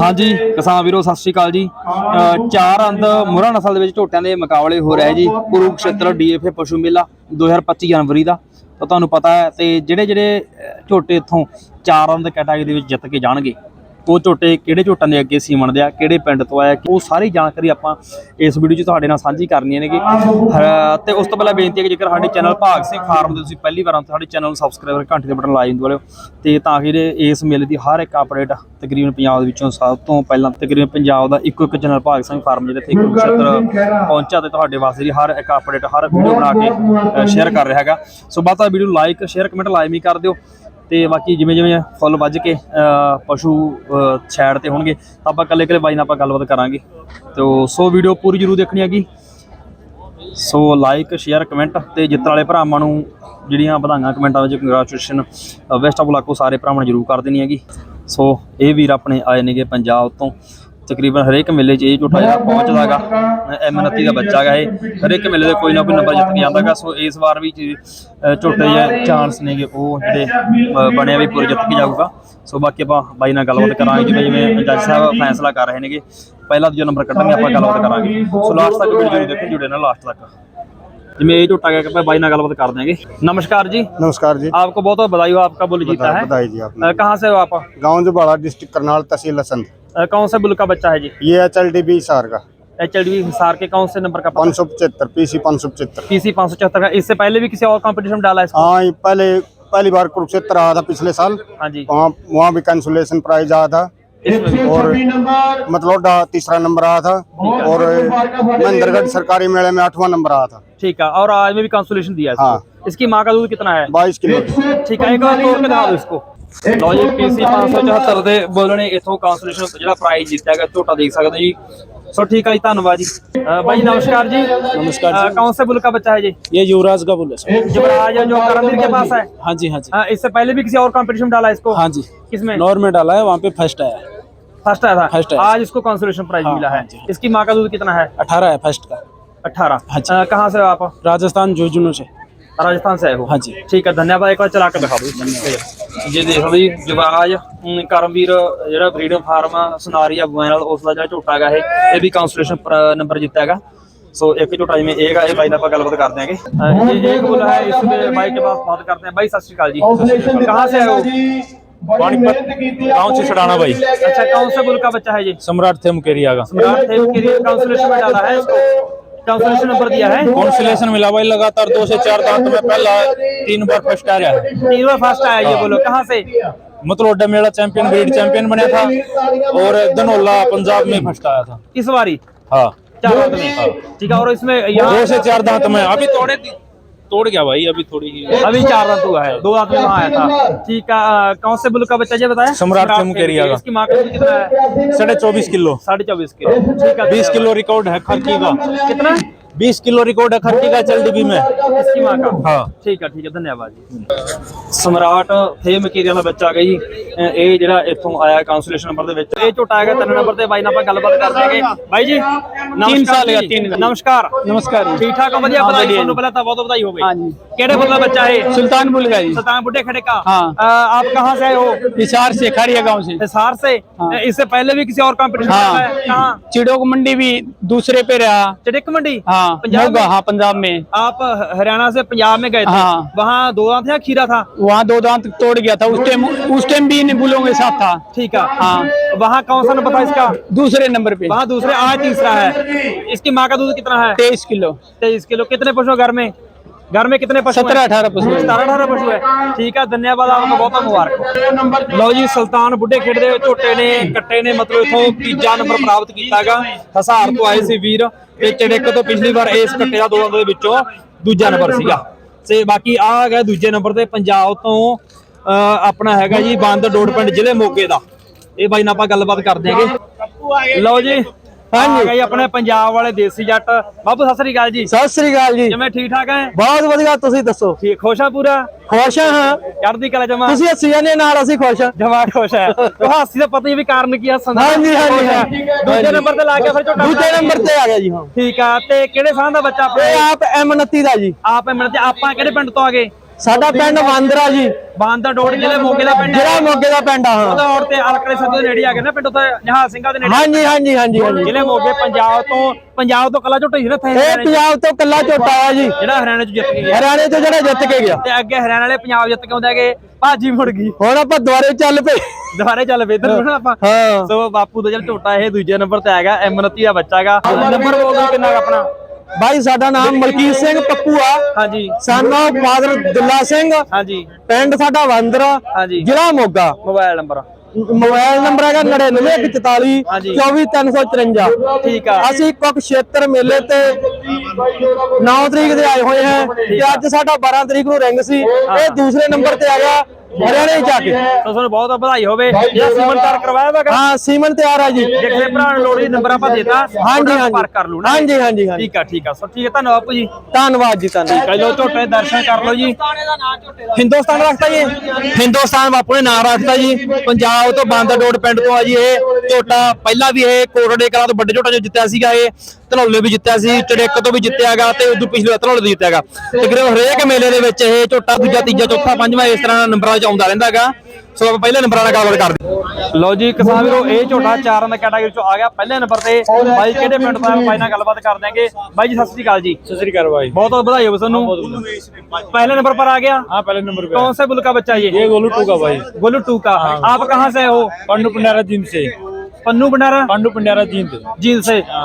ਹਾਂਜੀ ਕਿਸਾਨ ਵੀਰੋ ਸਤਿ ਸ਼੍ਰੀ ਅਕਾਲ ਜੀ। ਅ, ਚਾਰ ਅੰਦ ਮੁਰਾ ਨਸਲ ਦੇ ਵਿੱਚ ਝੋਟਿਆਂ ਦੇ ਮੁਕਾਬਲੇ ਹੋ ਰਹੇ ਜੀ। ਕੁਰੂਕਸ਼ੇਤਰ ਡੀਐਫਏ ਪਸ਼ੂ ਮੇਲਾ 2025 ਜਨਵਰੀ ਦਾ। ਤਾਂ ਤੁਹਾਨੂੰ ਪਤਾ ਹੈ ਤੇ ਜਿਹੜੇ ਜਿਹੜੇ ਝੋਟੇ ਇੱਥੋਂ ਚਾਰ ਅੰਦ ਕੈਟਾਗਰੀ ਦੇ ਵਿੱਚ ਜਿੱਤ ਕੇ ਜਾਣਗੇ। ਉਹ ਝੋਟੇ ਕਿਹੜੇ ਝੋਟਾਂ ਦੇ ਅੱਗੇ ਸੀਮਣ ਦੇ ਆ ਕਿਹੜੇ ਪਿੰਡ ਤੋਂ ਆਇਆ ਉਹ ਸਾਰੀ ਜਾਣਕਾਰੀ ਆਪਾਂ ਇਸ ਵੀਡੀਓ 'ਚ ਤੁਹਾਡੇ ਨਾਲ ਸਾਂਝੀ ਕਰਨੀ ਨੇਗੀ। ਅ, ਤੇ ਉਸ ਤੋਂ ਪਹਿਲਾਂ ਬੇਨਤੀ ਹੈ ਕਿ ਜੇਕਰ ਸਾਡੇ ਚੈਨਲ ਭਾਗ ਸਿੰਘ ਫਾਰਮ ਦੇ ਤੁਸੀਂ ਪਹਿਲੀ ਵਾਰ ਆਉਂਦੇ ਸਾਡੇ ਚੈਨਲ ਨੂੰ ਸਬਸਕ੍ਰਾਈਬ ਘੰਟੀ ਦੇ ਬਟਨ ਲਾਈ ਦਿੰਦੇ ਵਾਲਿਓ ਤੇ ਤਾਂ ਕਿ ਇਸ ਮੇਲੇ ਦੀ ਹਰ ਇੱਕ ਅਪਡੇਟ ਤਕਰੀਬਨ ਪੰਜਾਬ ਦੇ ਵਿੱਚੋਂ ਸਭ ਤੋਂ ਪਹਿਲਾਂ ਤਕਰੀਬਨ ਪੰਜਾਬ ਦਾ ਇੱਕੋ ਇੱਕ ਚੈਨਲ ਭਾਗ ਸਿੰਘ ਫਾਰਮ ਜਿਹੜੇ ਇੱਥੇ ਕੁਰੂਕਸ਼ੇਤਰ ਪਹੁੰਚਾ ਤੇ ਤੁਹਾਡੇ ਵਾਸਤੇ ਜੀ ਹਰ ਇੱਕ ਅਪਡੇਟ ਹਰ ਵੀਡੀਓ ਬਣਾ ਕੇ ਸ਼ੇਅਰ ਕਰ ਰਿਹਾ ਹੈਗਾ। ਸੋ ਬਾਅਦ ਤਾਂ ਵੀਡੀਓ ਲਾਈਕ ਸ਼ੇਅਰ ਕਮੈਂਟ ਲਾਜ਼ਮੀ ਕਰ ਦਿਓ। ਤੇ ਬਾਕੀ ਜਿਵੇਂ ਜਿਵੇਂ ਫੁੱਲ ਵੱਜ ਕੇ ਪਸ਼ੂ ਛੈੜ ਤੇ ਹੋਣਗੇ, ਤਾਂ ਆਪਾਂ ਇਕੱਲੇ ਇਕੱਲੇ ਬਾਈ ਨਾਲ ਆਪਾਂ ਗੱਲਬਾਤ ਕਰਾਂਗੇ। ਤੇ ਸੋ ਵੀਡੀਓ ਪੂਰੀ ਜ਼ਰੂਰ ਦੇਖਣੀ ਹੈਗੀ। ਸੋ ਲਾਈਕ ਸ਼ੇਅਰ ਕਮੈਂਟ ਤੇ ਜਿੱਤਣ ਵਾਲੇ ਭਰਾਵਾਂ ਨੂੰ ਜਿਹੜੀਆਂ ਵਧਾਈਆਂ ਕਮੈਂਟਾਂ ਵਿੱਚ ਕੰਗ੍ਰੈਚੁਲੇਸ਼ਨ ਵੈਸਟ ਆਫ ਲੱਕ ਸਾਰੇ ਭਰਾਵਾਂ ਨੂੰ ਜ਼ਰੂਰ ਕਰ ਦੇਣੀ ਹੈਗੀ। ਸੋ ਇਹ ਵੀਰ ਆਪਣੇ ਆਏ ਨੇਗੇ ਪੰਜਾਬ ਤੋਂ। ਤਕਰੀਬਨ ਹਰੇਕ ਮੇਲੇ 'ਚ ਇਹ ਝੋਟਾ ਜਿਹੜਾ ਪਹੁੰਚਦਾਗਾ ਐਮ29 ਦਾ ਬੱਚਾ ਗਾ ਇਹ ਹਰੇਕ ਮੇਲੇ ਦੇ ਕੋਈ ਨਾ ਕੋਈ ਨੰਬਰ ਜਿੱਤ ਕੇ ਜਾਂਦਾਗਾ ਸੋ ਇਸ ਵਾਰ ਵੀ ਜੀ, ਅ, ਝੋਟੇ ਦੇ ਚਾਂਸ ਨੇਗੇ ਉਹ ਜਿਹੜੇ ਅ, ਬਣਿਆ ਵੀ ਪੂਰੇ ਜਿੱਤ ਕੇ ਜਾਊਗਾ ਸੋ ਬਾਕੀ ਆਪਾਂ ਬਾਈ ਨਾਲ ਗੱਲਬਾਤ ਕਰਾਂਗੇ ਜਿਵੇਂ ਜਿਵੇਂ ਜੱਜ ਸਾਹਿਬ ਫੈਸਲਾ ਕਰ ਰਹੇ ਨੇਗੇ ਪਹਿਲਾ ਦੂਜਾ ਨੰਬਰ ਕੱਢਣਗੇ ਆਪਾਂ ਗੱਲਬਾਤ ਕਰਾਂਗੇ ਸੋ ਲਾਸਟ ਤੱਕ ਵੀਡੀਓ ਜ਼ਰੂਰ ਦੇਖੋ ਜੁੜੇ ਨਾਲ ਲਾਸਟ तक जिसमें ये झूठा गया कि भाई ना गलबात कर देंगे नमस्कार जी नमस्कार जी आपको बहुत बहुत बधाई हो आपका बुल जीता है बधाई जी आपने अ, कहाँ से हो आप गांव जुबाड़ा डिस्ट्रिक्ट करनाल तहसील हसंद अ, कौन सा बुल का बच्चा है जी? ये H L D B Hisar का। एच एल डी हिसार के कौन से नंबर का पाँच सौ पचहत्तर पी सी पाँच सौ पचहत्तर। पी सी पाँच सौ पचहत्तर का। इससे पहले भी किसी और कॉम्पिटिशन में डाला है हाँ पहले पहली बार कुरुक्षेत्र आया था पिछले साल। हाँ जी। वहाँ वहाँ भी कंसुलेशन प्राइज आया था। और मतलब तीसरा नंबर आया था। और महेंद्रगढ़ सरकारी मेले में आठवां नंबर आया था। ठीक है और आज में भी कंसुलेशन दिया है हाँ। इसकी माँ का दूध कितना है? बाईस किलो। ठीक है एक बार तोड़ के दिखा दो इसको। ਲਓ ਜੀ ਪੀਸੀ 574 ਦੇ ਬੋਲਣੇ ਇਥੋਂ ਕਾਂਸੋਲੇਸ਼ਨ ਜਿਹੜਾ ਪ੍ਰਾਈਜ਼ ਜਿੱਤਿਆ ਗਿਆ ਝੋਟਾ ਦੇਖ ਸਕਦੇ ਹੋ ਜੀ ਸੋ ਠੀਕ ਹੈ ਜੀ ਧੰਨਵਾਦ ਜੀ ਅ, भाई नमस्कार जी नमस्कार अ, कौन से बुल का बच्चा है जी ये युवराज का बुल है सर युवराज है जो करमवीर के पास है हाँ जी हाँ जी अ, इससे पहले भी किसी और कंपटीशन में डाला है इसको हाँ जी किसमें नॉर में डाला है वहाँ पे फर्स्ट आया है फर्स्ट आया था First आया। आज इसको कंसोलेशन प्राइज हाँ, मिला है हाँ जी। इसकी माँ का दूध कितना है अठारह है फर्स्ट का अठारह हाँ जी। कहाँ से हो आप राजस्थान झुंझुनू से राजस्थान से आए हो? हाँ जी। ठीक है धन्यवाद। एक बार चला के दिखा दो जी देखो जी युवराज करमवीर जो फ्रीडम फार्म सुनारी उसका जो झूठा है ये भी कॉन्सटेशन नंबर जीता है सो एक झूठा जिम्मे एक है भाई गलबात करते हैं। कहा से आए गाँव अच्छा, बच्चा है जी? सम्राट थे मुकेरिया का सम्राट थे मुकेरिया काउंसिलेशन काउंसलेशन नंबर दिया है। कॉन्सुलेशन मिला भाई लगातार दो से चार दांत में पहला तीन बार फ़र्स्ट आ रहा है। तीन बार फ़र्स्ट आया ये बोलो कहाँ से? मतलब मेला चैंपियन ब्रीड चैंपियन बना था और धनोला पंजाब में फ़र्स्ट आया था। इस बारी? हाँ। चार ठीक है और इसमें यहाँ दो से चार दांत में अभी तोड़े तोड़ गया भाई अभी थोड़ी ही अभी चार दांत हुआ है दो दांत में वहाँ आया था। ठीक है कौन से बुल का बच्चा जी बताया सम्राट से का। इसकी माँ का कितना है? साढ़े चौबीस किलो। साढ़े चौबीस किलो। ठीक है बीस किलो रिकॉर्ड है खर्ची का। कितना? बीस किलो रिकॉर्ड है खर्ची का चल डीबी में इसकी माँ का हाँ ਠੀਕ ਆ ਠੀਕ ਆ ਧੰਨਵਾਦ ਜੀ ਸਮਰਾਟ ਥੇ ਮਕੀਰੀਆ ਦਾ ਬੱਚਾ ਹੈਗਾ ਜੀ ਅਹ ਇਹ ਜਿਹੜਾ ਇੱਥੋਂ ਆਇਆ ਕਾਉਂਸਲੇਸ਼ਨ ਨੰਬਰ ਦੇ ਵਿੱਚ ਇਹ ਝੋਟਾ ਹੈਗਾ ਤਿੰਨ ਨੰਬਰ ਤੇ ਬਾਈ ਨਾਲ ਆਪਾਂ ਗੱਲਬਾਤ ਕਰ ਦੇਗੇ ਬਾਈ ਜੀ ਤਿੰਨ ਸਾਲ ਹੈਗਾ, ਤਿੰਨ। ਨਮਸਕਾਰ नमस्कार जी ਠੀਕ ਠਾਕ ਹੋ ਵਧੀਆ ਵਧਾਈ ਤੁਹਾਨੂੰ ਪਹਿਲਾਂ ਤਾਂ ਬਹੁਤ ਵਧਾਈ ਹੋਵੇ हाँ केड़े बुल्ला बच्चा है? सुल्तान बुल जी। सुल्तान बुढ़े खड़े का? हाँ। आप कहाँ से हो? हिसार से खड़िया गाँव से। हिसार से? हाँ। इससे पहले भी किसी और कॉम्पिटिशन हाँ। चिड़ोक मंडी भी दूसरे पे रहा। चिड़क मंडी? हाँ पंजाब हाँ पंजाब में। आप हरियाणा से पंजाब में गए हाँ। वहाँ दो दांत या खीरा था? वहाँ दो दांत तोड़ गया था। उस टाइम उस टाइम भी इन बुलों के साथ था। ठीक है। हाँ। वहाँ कौन सा नंबर था इसका? दूसरे नंबर पे। वहाँ दूसरे आज तीसरा है। इसकी माँ का दूध कितना है? तेईस किलो। तेईस किलो। कितने पशु घर में? घर में कितने पशु सत्रह अठारह पशु हैं। सत्रह अठारह पशु है ठीक है धन्यवाद आपका बहुत बहुत मुबारक ਲਓ ਜੀ ਸੁਲਤਾਨ ਬੁੱਢੇ ਖੇਡ ਦੇ ਝੋਟੇ ਨੇ ਕੱਟੇ ਨੇ ਮਤਲਬ ਇਥੋਂ ਤੀਜਾ ਨੰਬਰ ਪ੍ਰਾਪਤ ਕੀਤਾਗਾ ਹਸਾਰ ਤੋਂ ਆਏ ਸੀ ਵੀਰ ਤੇ ਚੜਿੱਕ ਤੋਂ ਪਿਛਲੀ ਵਾਰ ਇਸ ਕੱਟੇ ਦਾ ਦੋ ਦੇ ਵਿੱਚੋਂ ਦੂਜਾ ਨੰਬਰ ਸੀਗਾ ਤੇ ਬਾਕੀ ਆ ਹੈਗਾ ਦੂਜੇ ਨੰਬਰ ਤੇ ਪੰਜਾਬ ਤੋਂ ਅਹ, ਆਪਣਾ ਹੈਗਾ ਜੀ ਬੰਦ ਡੋੜ ਪਿੰਡ ਜ਼ਿਲ੍ਹੇ ਮੋਗੇ ਦਾ ਇਹ ਬਾਈ ਨਾਲ ਆਪਾਂ ਗੱਲਬਾਤ ਕਰਦੇ ਹਾਂਗੇ ਲਓ ਜੀ ਹਾਂਜੀ। ਜੀ ਆਪਣੇ ਪੰਜਾਬ ਵਾਲੇ ਦੇਸੀ ਜੱਟ। ਬਾਬੂ ਸਤਿ ਸ੍ਰੀ ਅਕਾਲ ਜੀ। ਸਤਿ ਸ੍ਰੀ ਅਕਾਲ ਜੀ। ਜਿਵੇਂ ਠੀਕ ਠਾਕ ਹੈ? ਬਹੁਤ ਵਧੀਆ ਤੁਸੀਂ ਦੱਸੋ? ਠੀਕ ਖੁਸ਼ ਆ ਪੂਰਾ? ਖੁਸ਼ ਹਾਂ। ਚੜ੍ਹਦੀ ਕਲਾ ਜਮਾ। ਤੁਸੀਂ ਹੱਸੀ ਜਾਂਦੇ ਨਾਲ ਅਸੀਂ ਖੁਸ਼ ਹਾਂ ਜਮਾ ਖੁਸ਼ ਹੈ। ਉਹ ਹਾਸੀ ਦਾ ਪਤਾ ਹੀ ਵੀ ਕਾਰਨ ਕੀ ਹੱਸਣ ਦਾ। ਹਾਂਜੀ, ਹਾਂਜੀ। ਦੂਜੇ ਨੰਬਰ ਤੇ ਲਾ ਕੇ ਫਿਰ ਝੋਟਾ ਦੂਜੇ ਨੰਬਰ ਤੇ ਆ ਗਿਆ ਜੀ ਹਾਂ। ਠੀਕ ਆ ਤੇ ਕਿਹੜੇ ਸਾਹ ਦਾ ਬੱਚਾ ਆਪਣਾ? ਆਪ M29 ਦਾ ਜੀ। ਆਪ ਮਿਲਦੇ ਆਪਾਂ ਕਿਹੜੇ ਪਿੰਡ ਤੋਂ ਆ ਗਏ? ਸਾਡਾ ਪਿੰਡ ਵਾਂਦਰਾ ਜੀ। ਬਾਂਦਾ ਡੋੜ ਜ਼ਿਲ੍ਹੇ ਮੋਗੇ ਦਾ ਪਿੰਡ ਹੈ। ਜਿਹੜਾ ਮੋਗੇ ਦਾ ਪਿੰਡ ਆ ਹਾਂ। ਤੌਰ ਤੇ ਅਲਕੜੇ ਸੱਦੇ ਦੇ ਨੇੜੇ ਆ ਗਏ ਨਾ ਪਿੰਡ ਉੱਥੇ ਨਿਹਾਲ ਸਿੰਘਾਂ ਦੇ ਨੇੜੇ ਹਾਂਜੀ ਹਾਂਜੀ ਹਾਂਜੀ ਹਾਂਜੀ। ਜ਼ਿਲ੍ਹੇ ਮੋਗੇ ਪੰਜਾਬ ਤੋਂ ਪੰਜਾਬ ਤੋਂ ਕਲਾ ਝੋਟਾ ਸੀ ਨਾ ਇੱਥੇ। ਇਹ ਹਰਿਆਣੇ 'ਚ, ਪੰਜਾਬ ਤੋਂ ਕੱਲਾ ਝੋਟਾ ਆ ਜੀ। ਜਿਹੜਾ ਹਰਿਆਣੇ ਚ ਜਿੱਤ ਕੇ ਗਿਆ। ਹਰਿਆਣੇ ਤੋਂ ਜਿਹੜਾ ਜਿੱਤ ਕੇ ਗਿਆ। ਤੇ ਅੱਗੇ ਹਰਿਆਣਾ ਵਾਲੇ ਪੰਜਾਬ ਜਿੱਤ ਕੇ ਆਉਂਦੇ ਹੈਗੇ ਭਾਜੀ ਮੁੜ ਗਈ। ਹੁਣ ਆਪਾਂ ਦੁਬਾਰੇ ਚੱਲ ਪਏ। ਦੁਬਾਰੇ ਚੱਲ ਪਏ ਇੱਧਰ ਨੂੰ ਆਪਾਂ। ਹਾਂ। ਸੋ ਬਾਪੂ ਦਾ ਜਿਹੜਾ ਝੋਟਾ ਇਹ ਦੂਜੇ ਨੰਬਰ ਤੇ ਹੈਗਾ M29 ਦਾ ਬੱਚਾ ਹੈਗਾ। ਨੰਬਰ ਬੋਲ ਕਿੰਨਾ ਕੁ ਆਪਣਾ। ਬਾਈ ਸਾਡਾ ਨਾਮ ਮਲਕੀਤ ਸਿੰਘ ਪੱਪੂ ਆ। ਹਾਂਜੀ। ਸਾਨੋ ਫਾਦਰ ਦੁੱਲਾ ਸਿੰਘ। ਹਾਂਜੀ। ਪਿੰਡ ਸਾਡਾ ਵਾਂਦਰਾ ਹਾਂਜੀ। ਜ਼ਿਲ੍ਹਾ Moga. Mobile number. Mobile number ਹੈਗਾ 99144 ਹਾਂਜੀ। 24354 ਠੀਕ ਆ। ਅਸੀਂ ਕੁਕਸ਼ੇਤਰ ਮੇਲੇ ਤੇ 9 ਤਰੀਕ ਦੇ ਆਏ ਹੋਏ ਹਾਂ ਤੇ ਅੱਜ ਸਾਡਾ 12 ਤਰੀਕ ਨੂੰ ਰਿੰਗ ਸੀ। ਇਹ ਦੂਸਰੇ ਨੰਬਰ ਤੇ ਆ ਗਿਆ। ਹਰਿਆਣੇ ਜਾ ਕੇ। ਤਾਂ ਤੁਹਾਨੂੰ ਬਹੁਤ ਵਧਾਈ ਹੋਵੇ। ਜਿਹੜਾ ਸੀਮਨ ਤਾਰ ਕਰਵਾਇਆ ਹੋਵੇਗਾ ਹਾਂ ਸੀਮਨ ਤਿਆਰ ਆ ਜੀ। ਜੇ ਕਿਸੇ ਭਰਾ ਨੂੰ ਲੋੜ ਨੰਬਰ ਆਪਾਂ ਦੇਤਾ ਹਾਂਜੀ ਹਾਂਜੀ। ਸੰਪਰਕ ਕਰ ਲੂ ਨਾ। ਹਾਂਜੀ ਹਾਂਜੀ ਹਾਂਜੀ। ਠੀਕ ਆ ਠੀਕ ਆ। ਸੋ ਠੀਕ ਹੈ ਧੰਨਵਾਦ ਬਾਪੂ ਜੀ। ਧੰਨਵਾਦ ਜੀ ਧੰਨਵਾਦ। ਕਈ ਲੋ ਝੋਟੇ ਦਰਸ਼ਨ ਕਰ ਲਓ ਜੀ। ਹਿੰਦੁਸਤਾਨ ਰੱਖਤਾ ਜੀ। ਹਿੰਦੁਸਤਾਨ ਬਾਪੂ ਨੇ ਨਾਮ ਰੱਖਤਾ ਜੀ। ਪੰਜਾਬ ਤੋਂ ਬੰਦ ਡੋੜ ਪਿੰਡ ਤੋਂ ਆ ਜੀ ਇਹ ਝੋਟਾ। ਪਹਿਲਾਂ ਵੀ ਇਹ ਕੋਟੜੇ ਕਲਾ ਤੋਂ ਵੱਡੇ ਝੋਟਾ ਜੋ ਜਿੱਤਿਆ ਸੀਗਾ ਇਹ। ਧਨੌਲੇ ਵੀ ਜਿੱਤਿਆ ਸੀ ਚੜੇਕ ਤੋਂ ਵੀ ਜਿੱਤਿਆਗਾ ਤੇ ਉਦੋਂ ਪਿਛਲੇ ਧਨੌਲੇ ਤੋਂ ਜਿੱਤਿਆਗਾ ਤਕਰੀਬਨ ਹਰੇਕ ਮੇਲੇ ਦੇ ਵਿੱਚ ਇਹ ਝੋਟਾ ਦੂਜਾ ਤੀਜਾ ਚੌਥਾ ਪੰਜਵਾਂ ਇਸ ਤਰ੍ਹਾਂ ਨੰਬਰਾਂ 'ਚ ਆਉਂਦਾ ਰਹਿੰਦਾਗਾ ਸੋ ਆਪਾਂ ਪਹਿਲੇ ਨੰਬਰਾਂ ਨਾਲ ਗੱਲਬਾਤ ਕਰਦੇ ਲਓ ਜੀ ਕਿਸਾਨ ਵੀਰੋ ਇਹ ਝੋਟਾ ਚਾਰਾਂ ਦਾ ਕੈਟਾਗਰੀ 'ਚੋਂ ਆ ਗਿਆ ਪਹਿਲੇ ਨੰਬਰ ਤੇ ਬਾਈ ਕਿਹੜੇ ਪਿੰਡ ਤੋਂ ਆਇਆ ਬਾਈ ਨਾਲ ਗੱਲਬਾਤ ਕਰ ਦਿਆਂਗੇ ਬਾਈ ਜੀ ਸਤਿ ਸ੍ਰੀ ਅਕਾਲ ਜੀ सत श्रीकाल भाई बहुत बहुत बधाई हो ਤੁਹਾਨੂੰ पहले नंबर पर आ गया हाँ पहले नंबर पे कौन से बुल का बच्चा ये ये गोलू टू का भाई गोलू टू का आप कहाँ से हो पांडु पंडारा जींद से पन्नू भंडारा पांडु पंडारा जींद जींद से अ,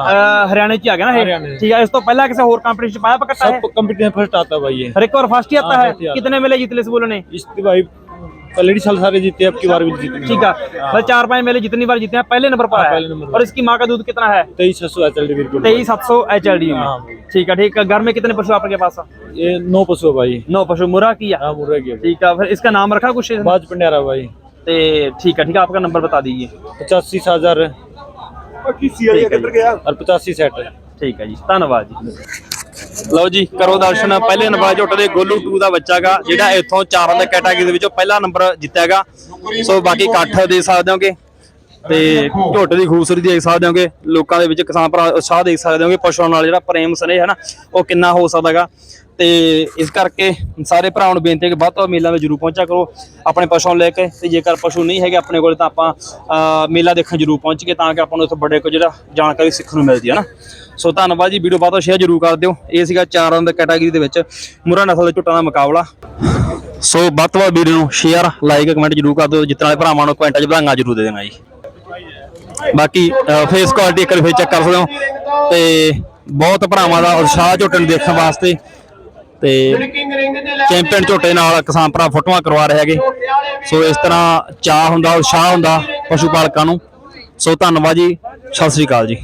हरियाणा की आ गया ना ये? हरियाणा। ठीक है इस तो पहला किसी और कंपटीशन पाया पकड़ता है सब कंपटीशन फर्स्ट आता है भाई ये हर एक और फर्स्ट ही आता हाँ, है first ही ऑलरेडी साल सारे जीते अब की बार भी जीते ठीक है। मतलब चार पाँच मेले जितनी बार जीते हैं पहले नंबर पर हाँ, पहले नंबर और इसकी माँ का दूध कितना है? तेईस सौ एच एल डी बिल्कुल तेईस सात सौ एच एल डी ठीक है ठीक है। घर में कितने पशु आपके पास? ये नौ पशु भाई। नौ पशु मुरा की हाँ, मुरा किया ठीक है फिर इसका नाम रखा कुछ? बाज पंडारा भाई। ठीक है ठीक है आपका नंबर बता दीजिए। पचासी हज़ार और पचासी सेट ठीक है जी धन्यवाद जी। ਲਓ ਜੀ, ਕਰੋ ਦਰਸ਼ਨ। ਪਹਿਲੇ ਨੰਬਰ ਝੋਟ ਦੇ ਗੋਲੂ 2 ਦਾ ਬੱਚਾਗਾ ਜਿਹੜਾ ਇੱਥੋਂ ਚਾਰਾਂ ਦੇ ਕੈਟਾਗਰੀ ਦੇ ਵਿੱਚੋਂ ਪਹਿਲਾ ਨੰਬਰ ਜਿੱਤਿਆਗਾ ਸੋ ਬਾਕੀ ਇਕੱਠ ਦੇ ਸਕਦੇ ਹੋਗੇ। ਤੇ ਝੋਟੇ ਦੀ ਖੂਬਸੂਰਤੀ ਦੇਖ ਸਕਦੇ ਹੋਗੇ ਲੋਕਾਂ ਦੇ ਵਿੱਚ ਕਿਸਾਨ ਭਰਾ ਉਤਸ਼ਾਹ ਦੇਖ ਸਕਦੇ ਹੋਗੇ ਪਸ਼ੂਆਂ ਨਾਲ ਜਿਹੜਾ ਪ੍ਰੇਮ ਸਨੇਹ ਹੈ ਨਾ ਉਹ ਕਿੰਨਾ ਹੋ ਸਕਦਾਗਾ ਤੇ ਇਸ ਕਰਕੇ ਸਾਰੇ ਭਰਾਵਾਂ ਨੂੰ ਬੇਨਤੀ ਹੈ ਕਿ ਵੱਧ ਤੋਂ ਮੇਲਾ ਵਿੱਚ ਜਰੂਰ ਪਹੁੰਚਿਆ ਕਰੋ ਆਪਣੇ ਪਸ਼ੂਆਂ ਨੂੰ ਲੈ ਕੇ। ਤੇ ਜੇਕਰ ਪਸ਼ੂ ਨਹੀਂ ਹੈਗੇ ਆਪਣੇ ਕੋਲ ਤਾਂ ਆਪਾਂ ਮੇਲਾ ਦੇਖਣ ਜਰੂਰ ਪਹੁੰਚ ਕੇ ਤਾਂ ਕਿ ਆਪਾਂ ਨੂੰ ਇੱਥੇ ਬੜੇ ਕੋ ਜਿਹੜਾ ਜਾਣਕਾਰੀ ਸਿੱਖਣ ਨੂੰ ਮਿਲਦੀ ਹੈ ਨਾ। ਸੋ ਧੰਨਵਾਦ ਜੀ ਵੀਡੀਓ ਬਾਅਦ ਸ਼ੇਅਰ ਜਰੂਰ ਕਰ ਦਿਓ। ਇਹ ਸੀਗਾ ਚਾਰਾਂ ਦੇ ਕੈਟਾਗਰੀ ਦੇ ਵਿੱਚ ਮੁਰਾ ਨਸਲ ਦੇ ਝੁੱਟਾਂ ਦਾ ਮੁਕਾਬਲਾ। ਸੋ ਵੱਧ ਤੋਂ ਵੱਧ ਵੀਡੀਓ ਨੂੰ ਸ਼ੇਅਰ ਲਾਈਕ ਕਮੈਂਟ ਜਰੂਰ ਕਰ ਦਿਓ। ਵਾਲੇ ਭਰਾਵਾਂ ਨੂੰ ਕਮੈਂਟਾਂ 'ਚ ਵਧਾਈਆਂ ਜਰੂਰ ਦੇ ਦੇਣਾ ਜੀ। ਬਾਕੀ ਫੇਸ ਕੁਆਲਿਟੀ ਇੱਕ ਵਾਰ ਫੇਰ ਚੈੱਕ ਕਰ ਸਕਦੇ ਹੋ। ਤੇ ਬਹੁਤ ਭਰਾਵਾਂ ਦਾ ਉਤਸ਼ਾਹ ਝੋਟੇ ਨੂੰ ਦੇਖਣ ਵਾਸਤੇ। ਤੇ ਚੈਂਪੀਅਨ ਝੋਟੇ ਨਾਲ ਕਿਸਾਨ ਭਰਾ ਫੋਟੋਆਂ ਕਰਵਾ ਰਹੇ ਹੈਗੇ। ਸੋ ਇਸ ਤਰ੍ਹਾਂ ਚਾਹ ਹੁੰਦਾ, ਉਤਸ਼ਾਹ ਹੁੰਦਾ ਪਸ਼ੂ ਪਾਲਕਾਂ ਨੂੰ। ਸੋ ਧੰਨਵਾਦ ਜੀ। ਸਤਿ ਸ੍ਰੀ ਅਕਾਲ ਜੀ।